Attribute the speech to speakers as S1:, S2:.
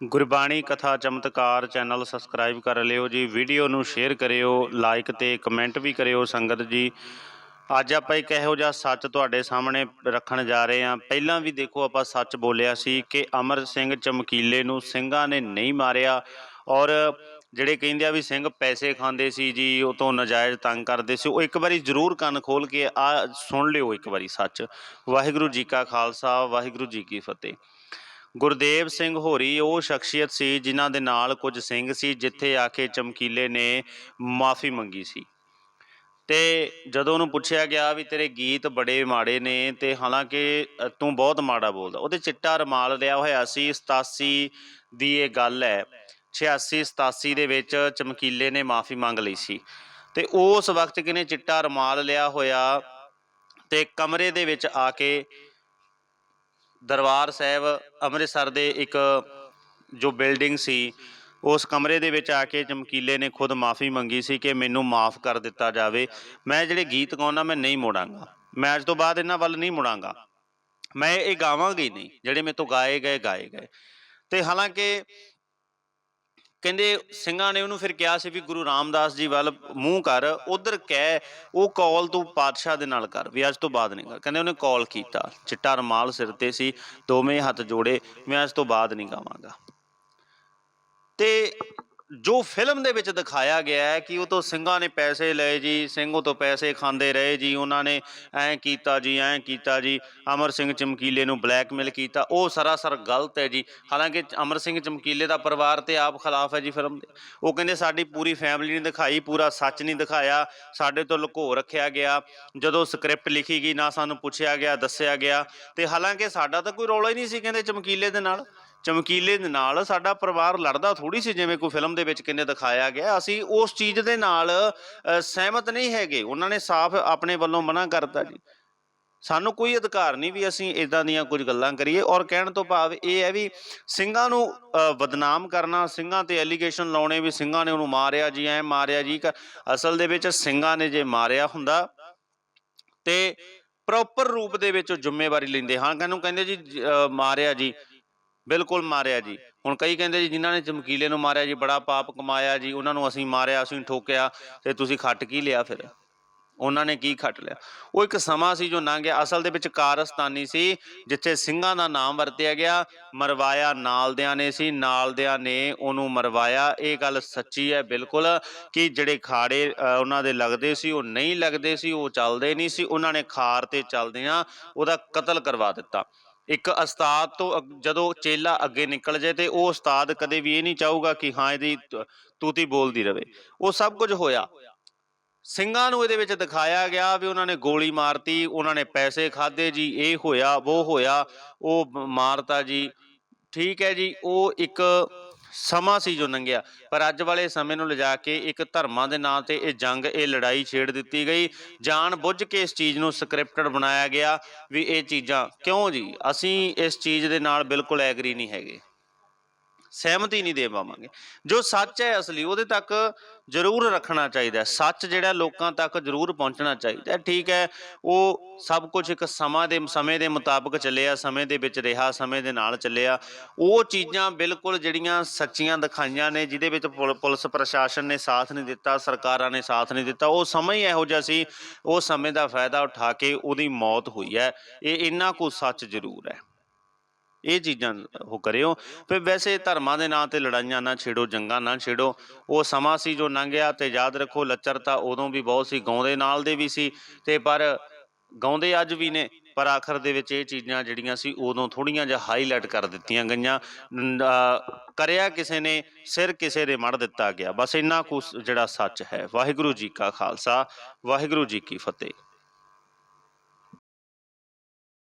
S1: ਗੁਰਬਾਣੀ ਕਥਾ ਚਮਤਕਾਰ channel subscribe ਕਰ ਲਿਓ ਜੀ, ਵੀਡੀਓ ਨੂੰ ਸ਼ੇਅਰ ਕਰਿਓ ਲਾਈਕ ਤੇ ਕਮੈਂਟ ਵੀ ਕਰਿਓ ਸੰਗਤ ਜੀ। ਅੱਜ ਆਪਾਂ ਇੱਕ ਇਹੋ ਜਿਹਾ ਸੱਚ ਤੁਹਾਡੇ ਸਾਹਮਣੇ ਰੱਖਣ ਜਾ ਰਹੇ ਹਾਂ। ਪਹਿਲਾਂ ਵੀ ਦੇਖੋ ਆਪਾਂ ਸੱਚ ਬੋਲਿਆ ਸੀ ਕਿ ਅਮਰ ਸਿੰਘ ਚਮਕੀਲੇ ਨੂੰ ਸਿੰਘਾਂ ਨੇ ਨਹੀਂ ਮਾਰਿਆ ਔਰ ਜਿਹੜੇ ਕਹਿੰਦੇ ਆ ਵੀ ਸਿੰਘ ਪੈਸੇ ਖਾਂਦੇ ਸੀ ਜੀ, ਉਹ ਤੋਂ ਨਜਾਇਜ਼ ਤੰਗ ਕਰਦੇ ਸੀ, ਉਹ ਇੱਕ ਵਾਰੀ ਜ਼ਰੂਰ ਕੰਨ ਖੋਲ ਕੇ ਆ ਸੁਣ ਲਿਓ ਇੱਕ ਵਾਰੀ ਸੱਚ। ਵਾਹਿਗੁਰੂ ਜੀ ਕਾ ਖਾਲਸਾ, ਵਾਹਿਗੁਰੂ ਜੀ ਕੀ ਫਤਿਹ। ਗੁਰਦੇਵ ਸਿੰਘ ਹੋਰੀ ਉਹ ਸ਼ਖਸੀਅਤ ਸੀ ਜਿਨ੍ਹਾਂ ਦੇ ਨਾਲ ਕੁਝ ਸਿੰਘ ਸੀ, ਜਿੱਥੇ ਆ ਕੇ ਚਮਕੀਲੇ ਨੇ ਮਾਫੀ ਮੰਗੀ ਸੀ। ਤੇ ਜਦੋਂ ਉਹਨੂੰ ਪੁੱਛਿਆ ਗਿਆ ਵੀ ਤੇਰੇ ਗੀਤ ਬੜੇ ਮਾੜੇ ਨੇ ਤੇ ਹਾਲਾਂਕਿ ਤੂੰ ਬਹੁਤ ਮਾੜਾ ਬੋਲਦਾ। ਉਹਦੇ ਚਿੱਟਾ ਰਮਾਲ ਲਿਆ ਹੋਇਆ ਸੀ 87 ਦੀ ਇਹ ਗੱਲ ਹੈ 86 87 ਦੇ ਵਿੱਚ ਚਮਕੀਲੇ ਨੇ ਮਾਫੀ ਮੰਗ ਲਈ ਸੀ। ਤੇ ਉਸ ਵਕਤ ਕਿਨੇ ਚਿੱਟਾ ਰਮਾਲ ਲਿਆ ਹੋਇਆ ਤੇ ਕਮਰੇ ਦੇ ਵਿੱਚ ਆ ਕੇ ਦਰਬਾਰ ਸਾਹਿਬ ਅੰਮ੍ਰਿਤਸਰ ਦੇ ਇੱਕ ਜੋ ਬਿਲਡਿੰਗ ਸੀ, ਉਸ ਕਮਰੇ ਦੇ ਵਿੱਚ ਆ ਕੇ ਚਮਕੀਲੇ ਨੇ ਖੁਦ ਮਾਫੀ ਮੰਗੀ ਸੀ ਕਿ ਮੈਨੂੰ ਮਾਫ ਕਰ ਦਿੱਤਾ ਜਾਵੇ। ਮੈਂ ਜਿਹੜੇ ਗੀਤ ਗਾਉਣਾ ਮੈਂ ਨਹੀਂ ਮੋੜਾਂਗਾ। ਮੈਂ ਅੱਜ ਤੋਂ ਬਾਅਦ ਇਹਨਾਂ ਵੱਲ ਨਹੀਂ ਮੁੜਾਂਗਾ। ਮੈਂ ਇਹ ਗਾਵਾਂਗੀ ਨਹੀਂ, ਜਿਹੜੇ ਮੇਰੇ ਤੋਂ ਗਾਏ ਗਏ ਗਾਏ ਗਏ। ਤੇ ਹਾਲਾਂਕਿ ਕਹਿੰਦੇ ਸਿੰਘਾਂ ਨੇ ਉਹਨੂੰ ਫਿਰ ਕਿਹਾ ਸੀ ਵੀ ਗੁਰੂ ਰਾਮਦਾਸ ਜੀ ਵੱਲ ਮੂੰਹ ਕਰ, ਉਧਰ ਕਹਿ, ਉਹ ਕਾਲ ਤੂੰ ਪਾਤਸ਼ਾਹ ਦੇ ਨਾਲ ਕਰ, ਵੀ ਅੱਜ ਤੋਂ ਬਾਅਦ ਨਹੀਂ ਕਰ। ਕਹਿੰਦੇ ਉਹਨੇ ਕਾਲ ਕੀਤਾ, ਚਿੱਟਾ ਰਮਾਲ ਸਿਰ ਤੇ ਸੀ, ਦੋਵੇਂ ਹੱਥ ਜੋੜੇ, ਮੈਂ ਅੱਜ ਤੋਂ ਬਾਅਦ ਨਹੀਂ ਗਾਵਾਂਗਾ। ਜੋ ਫਿਲਮ ਦੇ ਵਿੱਚ ਦਿਖਾਇਆ ਗਿਆ ਹੈ ਕਿ ਉਹ ਤੋਂ ਸਿੰਘਾਂ ਨੇ ਪੈਸੇ ਲਏ ਜੀ, ਸਿੰਘ ਉਹ ਤੋਂ ਪੈਸੇ ਖਾਂਦੇ ਰਹੇ ਜੀ, ਉਹਨਾਂ ਨੇ ਐਂ ਕੀਤਾ ਜੀ, ਐਂ ਕੀਤਾ ਜੀ, ਅਮਰ ਸਿੰਘ ਚਮਕੀਲੇ ਨੂੰ ਬਲੈਕਮੇਲ ਕੀਤਾ, ਉਹ ਸਰਾਸਰ ਗਲਤ ਹੈ ਜੀ। ਹਾਲਾਂਕਿ ਅਮਰ ਸਿੰਘ ਚਮਕੀਲੇ ਦਾ ਪਰਿਵਾਰ ਤੇ ਆਪ ਖਿਲਾਫ ਹੈ ਜੀ ਫਿਲਮ ਦੇ। ਉਹ ਕਹਿੰਦੇ ਸਾਡੀ ਪੂਰੀ ਫੈਮਿਲੀ ਨਹੀਂ ਦਿਖਾਈ, ਪੂਰਾ ਸੱਚ ਨਹੀਂ ਦਿਖਾਇਆ, ਸਾਡੇ ਤੋਂ ਲੁਕੋ ਰੱਖਿਆ ਗਿਆ। ਜਦੋਂ ਸਕ੍ਰਿਪਟ ਲਿਖੀ ਗਈ ਨਾ ਸਾਨੂੰ ਪੁੱਛਿਆ ਗਿਆ, ਦੱਸਿਆ ਗਿਆ। ਤੇ ਹਾਲਾਂਕਿ ਸਾਡਾ ਤਾਂ ਕੋਈ ਰੌਲਾ ਹੀ ਨਹੀਂ ਸੀ ਕਹਿੰਦੇ ਚਮਕੀਲੇ ਦੇ ਨਾਲ। ਚਮਕੀਲੇ ਦੇ ਨਾਲ ਸਾਡਾ ਪਰਿਵਾਰ ਲੜਦਾ ਥੋੜੀ ਸੀ ਜਿਵੇਂ ਕੋਈ ਫਿਲਮ ਦੇ ਵਿੱਚ ਕਿੰਨੇ ਦਿਖਾਇਆ ਗਿਆ। ਅਸੀਂ ਉਸ ਚੀਜ਼ ਦੇ ਨਾਲ ਸਹਿਮਤ ਨਹੀਂ ਹੈਗੇ। ਉਹਨਾਂ ਨੇ ਸਾਫ਼ ਆਪਣੇ ਵੱਲੋਂ ਮਨਾ ਕਰਤਾ ਜੀ। ਸਾਨੂੰ ਕੋਈ ਅਧਿਕਾਰ ਨਹੀਂ ਵੀ ਅਸੀਂ ਇਦਾਂ ਦੀਆਂ ਕੁਝ ਗੱਲਾਂ ਕਰੀਏ। ਔਰ ਕਹਿਣ ਤੋਂ ਭਾਵ ਇਹ ਹੈ ਵੀ ਸਿੰਘਾਂ ਨੂੰ ਅ, ਬਦਨਾਮ ਕਰਨਾ ਸਿੰਘਾਂ ਤੇ ਐਲੀਗੇਸ਼ਨ ਲਾਉਣੇ ਵੀ ਸਿੰਘਾਂ ਨੇ ਉਹਨੂੰ ਮਾਰਿਆ ਜੀ ਐ ਮਾਰਿਆ ਜੀ। ਅਸਲ ਦੇ ਵਿੱਚ ਸਿੰਘਾਂ ਨੇ ਜੇ ਮਾਰਿਆ ਹੁੰਦਾ ਤੇ ਪ੍ਰੋਪਰ ਰੂਪ ਦੇ ਵਿੱਚ ਉਹ ਜ਼ਿੰਮੇਵਾਰੀ ਲੈਂਦੇ ਹਾਂ ਕਹਿੰਨੂੰ ਕਹਿੰਦੇ ਜੀ ਮਾਰਿਆ ਜੀ। ਬਿਲਕੁਲ ਮਾਰਿਆ ਜੀ। ਹੁਣ ਕਈ ਕਹਿੰਦੇ ਜੀ ਜਿਨ੍ਹਾਂ ਨੇ ਚਮਕੀਲੇ ਨੂੰ ਮਾਰਿਆ ਜੀ ਬੜਾ ਪਾਪ ਕਮਾਇਆ ਜੀ ਉਹਨਾਂ ਨੂੰ ਅਸੀਂ ਮਾਰਿਆ ਅਸੀਂ ਠੋਕਿਆ ਤੇ ਤੁਸੀਂ ਖੱਟ ਕੀ ਲਿਆ ਫਿਰ? ਉਹਨਾਂ ਨੇ ਕੀ ਖੱਟ ਲਿਆ? ਉਹ ਇੱਕ ਸਮਾਂ ਸੀ ਜੋ ਲੰਘ ਗਿਆ। ਅਸਲ ਦੇ ਵਿੱਚ ਕਾਰਸਤਾਨੀ ਸੀ ਜਿੱਥੇ ਸਿੰਘਾਂ ਦਾ ਨਾਮ ਵਰਤਿਆ ਗਿਆ। ਮਰਵਾਇਆ ਨਾਲਦਿਆਂ ਨੇ ਸੀ ਨਾਲਦਿਆਂ ਨੇ ਉਹਨੂੰ ਮਰਵਾਇਆ। ਇਹ ਗੱਲ ਸੱਚੀ ਹੈ ਬਿਲਕੁਲ ਕਿ ਜਿਹੜੇ ਖਾੜੇ ਅ, ਉਹਨਾਂ ਦੇ ਲੱਗਦੇ ਸੀ ਉਹ ਨਹੀਂ ਲੱਗਦੇ ਸੀ ਉਹ ਚੱਲਦੇ ਨਹੀਂ ਸੀ। ਉਹਨਾਂ ਨੇ ਖਾਰ ਤੇ ਚੱਲਦਿਆਂ ਉਹਦਾ ਕਤਲ ਕਰਵਾ ਦਿੱਤਾ। ਇੱਕ ਉਸਤਾਦ ਤੋਂ ਅਗ- ਜਦੋਂ ਚੇਲਾ ਅੱਗੇ ਨਿਕਲ ਜਾਏ ਤੇ ਉਹ ਉਸਤਾਦ ਕਦੇ ਵੀ ਇਹ ਨਹੀਂ ਚਾਹੂਗਾ ਕਿ ਹਾਂ ਇਹਦੀ ਤ- ਤੂਤੀ ਬੋਲਦੀ ਰਵੇ। ਉਹ ਸਭ ਕੁਝ ਹੋਇਆ। ਸਿੰਘਾਂ ਨੂੰ ਇਹਦੇ ਵਿੱਚ ਦਿਖਾਇਆ ਗਿਆ ਵੀ ਉਹਨਾਂ ਨੇ ਗੋਲੀ ਮਾਰਤੀ, ਉਹਨਾਂ ਨੇ ਪੈਸੇ ਖਾਦੇ ਜੀ, ਇਹ ਹੋਇਆ, ਉਹ ਹੋਇਆ, ਉਹ ਬ- ਮਾਰਤਾ ਜੀ। ਠੀਕ ਹੈ ਜੀ, ਉਹ ਇੱਕ ਸਮਾਂ ਸੀ ਜੋ ਲੰਘਿਆ ਪਰ ਅੱਜ ਵਾਲੇ ਸਮੇਂ ਨੂੰ ਲਿਜਾ ਕੇ ਇੱਕ ਧਰਮਾਂ ਦੇ ਨਾਂ ਤੇ ਇਹ ਜੰਗ, ਇਹ ਲੜਾਈ ਛੇੜ ਦਿੱਤੀ ਗਈ। ਜਾਣ ਬੁੱਝ ਕੇ ਇਸ ਚੀਜ਼ ਨੂੰ ਸਕ੍ਰਿਪਟਡ ਬਣਾਇਆ ਗਿਆ ਵੀ ਇਹ ਚੀਜ਼ਾਂ ਕਿਉਂ ਜੀ? ਅਸੀਂ ਇਸ ਚੀਜ਼ ਦੇ ਨਾਲ ਬਿਲਕੁਲ ਐਗਰੀ ਨਹੀਂ ਹੈਗੇ। ਸਹਿਮਤੀ ਨਹੀਂ ਦੇ ਪਾਵਾਂਗੇ। ਜੋ ਸੱਚ ਹੈ ਅਸਲੀ, ਉਹਦੇ ਤੱਕ ਜ਼ਰੂਰ ਰੱਖਣਾ ਚਾਹੀਦਾ ਹੈ। ਸੱਚ ਜਿਹੜਾ ਲੋਕਾਂ ਤੱਕ ਜ਼ਰੂਰ ਪਹੁੰਚਣਾ ਚਾਹੀਦਾ ਹੈ। ਠੀਕ ਹੈ, ਉਹ ਸਭ ਕੁਝ ਇੱਕ ਸਮਾਂ ਦੇ, ਸਮੇਂ ਦੇ ਮੁਤਾਬਕ ਚੱਲਿਆ, ਸਮੇਂ ਦੇ ਵਿੱਚ ਰਿਹਾ, ਸਮੇਂ ਦੇ ਨਾਲ ਚੱਲਿਆ। ਉਹ ਚੀਜ਼ਾਂ ਬਿਲਕੁਲ ਜਿਹੜੀਆਂ ਸੱਚੀਆਂ ਦਿਖਾਈਆਂ ਨੇ, ਜਿਹਦੇ ਵਿੱਚ ਪੁਲ- ਪੁਲਿਸ ਪ੍ਰਸ਼ਾਸਨ ਨੇ ਸਾਥ ਨਹੀਂ ਦਿੱਤਾ, ਸਰਕਾਰਾਂ ਨੇ ਸਾਥ ਨਹੀਂ ਦਿੱਤਾ, ਉਹ ਸਮਾਂ ਹੀ ਇਹੋ ਜਿਹਾ ਸੀ। ਉਹ ਸਮੇਂ ਦਾ ਫਾਇਦਾ ਉਠਾ ਕੇ ਉਹਦੀ ਮੌਤ ਹੋਈ ਹੈ। ਇਹ ਇੰਨਾ ਕੁ ਸੱਚ ਜ਼ਰੂਰ ਹੈ। ਇਹ ਚੀਜ਼ਾਂ ਉਹ ਕਰਿਓ। ਫਿਰ ਵੈਸੇ ਧਰਮਾਂ ਦੇ ਨਾਂ ਤੇ ਲੜਾਈਆਂ ਨਾ ਛੇੜੋ, ਜੰਗਾਂ ਨਾ ਛੇੜੋ। ਉਹ ਸਮਾਂ ਸੀ ਜੋ ਲੰਘਿਆ ਤੇ ਯਾਦ ਰੱਖੋ ਲੱਚਰ ਤਾਂ ਉਦੋਂ ਵੀ ਬਹੁਤ ਸੀ, ਗਾਉਂਦੇ ਨਾਲ ਦੇ ਵੀ ਸੀ ਤੇ ਪਰ ਗਾਉਂਦੇ ਅੱਜ ਵੀ ਨੇ, ਪਰ ਆਖਰ ਦੇ ਵਿੱਚ ਇਹ ਚੀਜ਼ਾਂ ਜਿਹੜੀਆਂ ਸੀ ਉਦੋਂ ਥੋੜੀਆਂ ਜਿਹਾ ਹਾਈਲਾਈਟ ਕਰ ਦਿੱਤੀਆਂ ਗਈਆਂ। ਕਰਿਆ ਕਿਸੇ ਨੇ, ਸਿਰ ਕਿਸੇ ਦੇ ਮੜ ਦਿੱਤਾ ਗਿਆ। ਬਸ ਇੰਨਾ ਕੁ ਜਿਹੜਾ ਸੱਚ ਹੈ। ਵਾਹਿਗੁਰੂ ਜੀ ਕਾ ਖਾਲਸਾ, ਵਾਹਿਗੁਰੂ ਜੀ ਕੀ ਫਤਿਹ।